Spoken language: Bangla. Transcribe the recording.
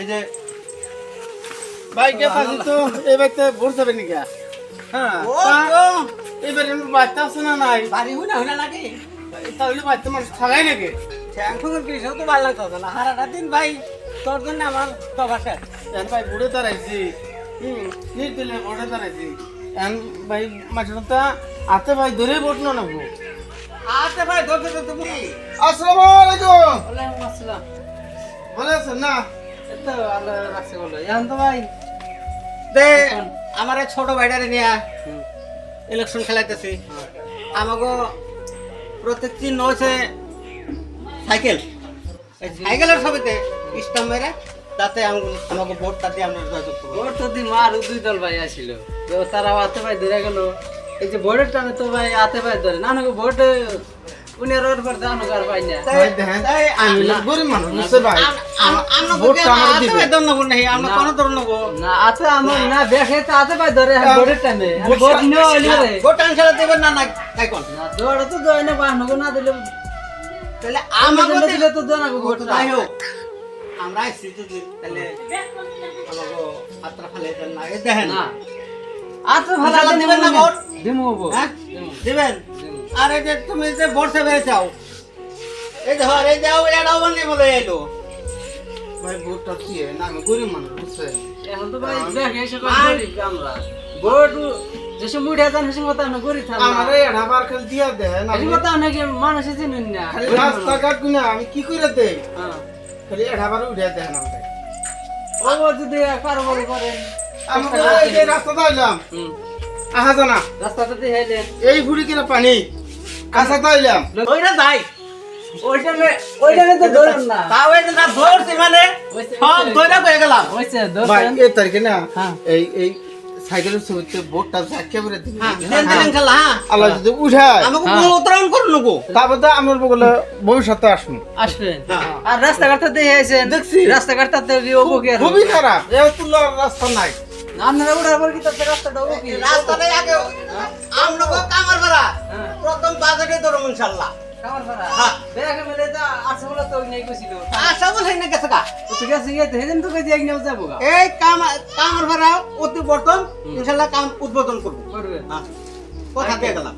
এই যে বাইকে পাচ্ছি তো? এবার তো ভোট যাবে নাকি? হ্যাঁ এবার বাচ্চা আছে না নাই? বাড়ি হুনা হুনা নাকি? তাহলে বাচ্চা মানুষ থাকাই নাকি? ঠ্যাং ঠুকুর তো ভালো লাগতো না। সারাটা দিন ভাই। তোর জন্য আমার সবার শেষ। এখন ভাই বুড়ে দাঁড়াইছি। হুম নির্দিলে বুড়ে দাঁড়াইছি। এখন ভাই মাছটা ভাই ধরে ভোট না নেব? আচ্ছা ভাই ধরতে ধরতে বুঝি আসসালামু আলাইকুম। ওয়ালাইকুম আসসালাম। ভালো আছেন না? তো বলো। এখন তো ভাই দে আমার ছোট ভাইটারে নিয়ে ইলেকশন খেলাইতেছি। আমাকে প্রত্যেক চিহ্ন হচ্ছে সাইকেল সাইকেলের ছবিতে স্টাম্প মেরে তাতে আমাকে ভোটটা দিয়ে আমরা জয়যুক্ত ভোট তো দি মার দুই দল ভাই আসিল। তো তারা হাতে ভাই ধরে গেল। এই যে ভোটের টানে তো ভাই হাতে ভাই ধরে। না ভোট উনি রোড করে জানো আর পাই না। ভাই দেখেন আমি গরিব মানুষ বুঝছে ভাই আম- আম- আমরা আমাকে হাতে দিবে। ভাই দণ্ড নেই আমরা। কোনো দণ্ড নেব। না হাতে আমার না দেখে তো হাতে ভাই ধরে ভোটের টানে ভোট ভোট নিয়ে রে। ভোট টান খেলা দেবেন না না তাই কোন না দৌড় তো দৌড় না বাহানো না দিলে তাহলে আমাকে আমাকে দিলে তো জানাব ভোট যাই হোক। আমরা আইসি যদি তাহলে আমাকে হাতটা ফেলে দেন না। দেখেন। না। আচ্ছা ভালো দিবেন না ভোট? দিমু ভোট। দিবেন? আর এই যে তুমি যে বর্ষা এই দেখো আর এই যাও এটাও বানিয়ে বলে এলো। ভাই ভোটটা কি? না আমি গরিব মানুষ বুঝছেন এখন তো ভাই দেখে এসে আমরা। যেসব মুড়ে যান সেসব কথা আমরা করি থাকলাম আমার খালি দিয়া আমি এই কথা অনেকে মানুষে চিনুন না। খালি রাস্তাঘাট গুনা আমি কি করে দেই? হ্যাঁ। খালি আবার উঠে দেন আমাকে। ও যদি কারোবার করেন আমাকে এই আইলাম হুম। আহা জানা। রাস্তাটা দিয়ে হেলেন এই বুড়ি কিনা পানি। কাঁচাতে আইলাম ওইটা যাই। ওইটা ওইটা তো ধরুন না। তাও এই যে না ধরছি মানে সব ধরে হয়ে গেলাম। হয়েছে ভাই দোষেন এই তারিখে না হ্যাঁ। এই এই সাইকেলের ছবিতে বোর্ডটা একেবারে হ্যাঁ হ্যাঁ। আল্লাহ যদি উঠায়। আমাকে হ্যাঁ। উত্তরণ করুন তারপর তো আমার ভবিষ্যতে আসব। আসবেন। আর রাস্তাঘাটটা দিয়ে আইছেন। দেখছি। রাস্তাঘাটটা দিয়ে ওবো কি আর খুবই খারাপ। রাস্তা নাই। আপনারা উঠার পর কি তাতে রাস্তাটা ওবো কি? রাস্তাটাই আগে আমরা কামার ভাড়া হ্যাঁ। প্রথম বাজেটে ধরুন ইনশাল্লাহ কামার ভাড়া হ্যাঁ। বেড়াকে মেলে তো আটশো বলে তো নেই কইছিল আশা বলছি না গেছে গা। তো ঠিক আছে গিয়ে হেদিন তো কইছি একদিন যাব গা। এই কাম কামার ভাড়া অতি বর্তন ইনশাল্লাহ কাম উদ্বোধন করব। হ্যাঁ। কথা দিয়ে গেলাম।